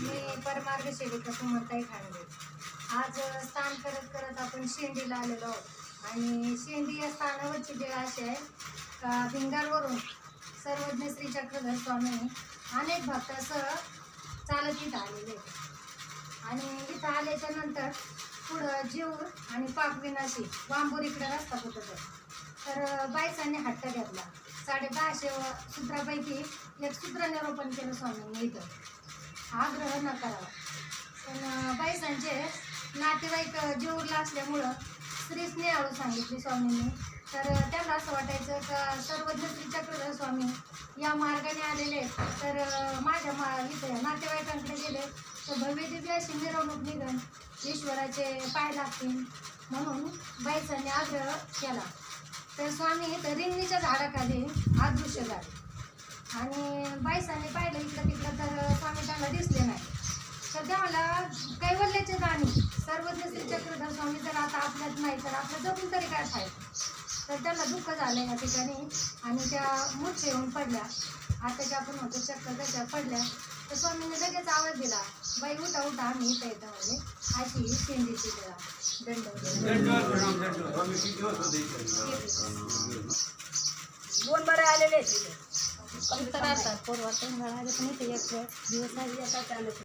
मी परमार्ग सेविका सुमनताई खांडे आज स्थान करत करत आपण शेंडीला आलेलो आहोत. आणि शेंडी या स्थानावरची देळ अशी आहे का भिंगारवरून सर्वज्ञ श्री चक्रधर स्वामी अनेक भक्तासह चालत इथं आलेले आणि इथं आल्याच्यानंतर पुढं जीव आणि पाकविनाशी वांबूर रस्ता होत कुठं तर बायसांनी हट्ट घेतला. साडे दहाशे सूत्रापैकी एक सूत्र निरोपण केलं स्वामींनी इथं. आग्रह न करावा. पण अं, बायसांचे नातेवाईक जीवला असल्यामुळं स्त्री स्नेहाळू सांगितली स्वामींनी. तर त्यांना असं वाटायचं का सर्वज्ञ श्रीचक्र स्वामी या मार्गाने आलेले तर माझ्या मा इथे नातेवाईकांकडे गेले तर भव्यदिव्य अशी मिरवणूक निघण ईश्वराचे पाय लागतील. म्हणून बाईसांनी आग्रह केला. तर स्वामी तर रिंगणीच्या झाडाखाली अदृश्य झाले. आणि बाईसांनी पाय तर त्याला कैवल्याचे जाणी सर्वज्ञ श्री चक्रधर स्वामी जर आता आपल्यात नाही तर आपलं जगून तरी काय फायदा तर त्यांना दुःख झालं या ठिकाणी आणि त्या मूर्छे येऊन पडल्या आता ज्या आपण होतो चक्र त्याच्या पडल्या तर स्वामीने लगेच आवाज दिला बाई उठा उठा आम्ही इथं येतो म्हणजे अशी ही शेंडीची दंड इथे? दोन बरे आलेले आहेत तिथे. फक्त राहतात पूर्वात पण इथे एक दिवस येतात त्याने.